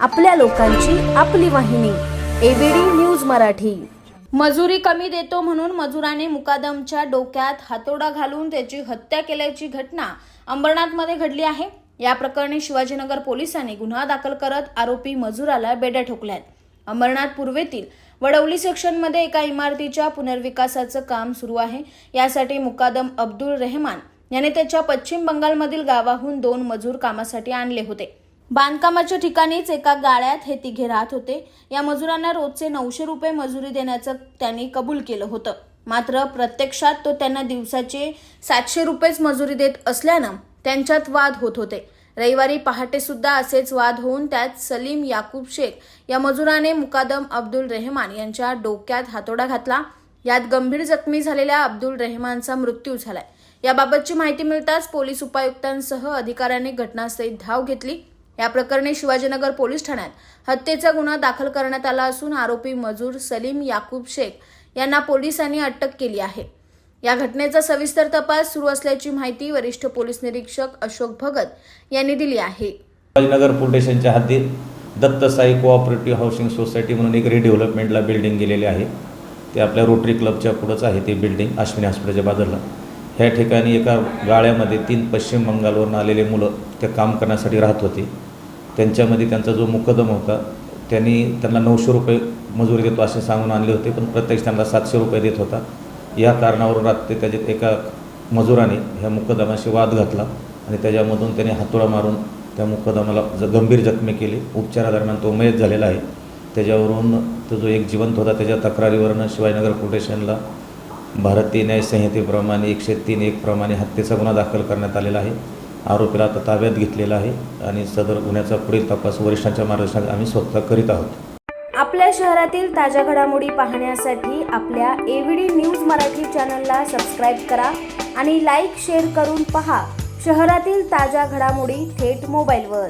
आपल्या लोकांची आपली वाहिनी एबीडी न्यूज मराठी. मजुरी कमी देतो म्हणून मजुराने मुकादमच्या डोक्यात हातोडा घालून त्याची हत्या केल्याची घटना अंबरनाथमध्ये घडली आहे. या प्रकरणी शिवाजीनगर पोलिसांनी गुन्हा दाखल करत आरोपी मजुराला बेड्या ठोकल्यात. अंबरनाथ पूर्वेतील वडवली सेक्शनमध्ये एका इमारतीच्या पुनर्विकासाचं काम सुरू आहे. यासाठी मुकादम अब्दुल रेहमान याने त्याच्या पश्चिम बंगालमधील गावाहून दोन मजूर कामासाठी आणले होते. बांधकामाच्या ठिकाणीच एका गाळ्यात हे तिघे राहत होते. या मजुरांना रोजचे नऊशे रुपये मजुरी देण्याचं त्यांनी कबूल केलं होतं. मात्र प्रत्यक्षात तो त्यांना दिवसाचे सातशे रुपयेच मजुरी देत असल्यानं त्यांच्यात वाद होत होते. रविवारी पहाटे सुद्धा असेच वाद होऊन त्यात सलीम याकूब शेख या मजुराने मुकादम अब्दुल रेहमान यांच्या डोक्यात हातोडा घातला. यात गंभीर जखमी झालेल्या अब्दुल रेहमानचा मृत्यू झालाय. याबाबतची माहिती मिळताच पोलीस उपायुक्तांसह अधिकाऱ्यांनी घटनास्थळी धाव घेतली. या प्रकरणी शिवाजीनगर पोलीस ठाण्यात हत्येचा गुन्हा दाखल करण्यात आला असून आरोपी मजूर सलीम याकूब शेख यांना पोलिसांनी अटक केली आहे. या घटनेचा सविस्तर तपास सुरू असल्याची माहिती वरिष्ठ पोलीस निरीक्षक अशोक भगत यांनी दिली आहे. शिवाजीनगर पोलीस स्टेशनच्या हद्दीत दत्तसाई कोऑपरेटिव्ह हाऊसिंग सोसायटी म्हणून एक रिडेव्हलपमेंटला बिल्डिंग गेलेली आहे. ते आपल्या रोटरी क्लबच्या पुढंच आहे ती बिल्डिंग अश्विनी हॉस्पिटलच्या बाजूला. ह्या ठिकाणी एका गाळ्यामध्ये तीन पश्चिम बंगालवरून आलेले मुलं ते काम करण्यासाठी राहत होते. त्यांच्यामध्ये त्यांचा जो मुकदम होता त्यांनी त्यांना नऊशे रुपये मजुरी देतो असे सांगून आणले होते पण प्रत्यक्ष त्यांना सातशे रुपये देत होता. या कारणावरून रात्री त्याच्यात एका मजुराने ह्या मुकदमाशी वाद घातला आणि त्याच्यामधून त्याने हातोळा मारून त्या मुकदमाला ज गंभीर जखमी केली. उपचारादरम्यान तो मयत झालेला आहे. त्याच्यावरून तो जो एक जिवंत होता त्याच्या तक्रारीवरनं शिवाजीनगर कोटेशनला स्टेशनला भारतीय न्यायसंहितेप्रमाणे एकशे तीन एक प्रमाणे हत्येचा गुन्हा दाखल करण्यात आलेला आहे. आरोपीला आता ताब्यात घेतलेला आहे आणि सदर गुन्ह्याचा पुढील तपास वरिष्ठांच्या मार्गदर्शनात आम्ही स्वतः करीत आहोत. आपल्या शहरातील ताज्या घडामोडी पाहण्यासाठी आपल्या एव्हीडी न्यूज मराठी चॅनलला सबस्क्राईब करा आणि लाईक शेअर करून पहा. शहरातील ताज्या घडामोडी थेट मोबाईलवर.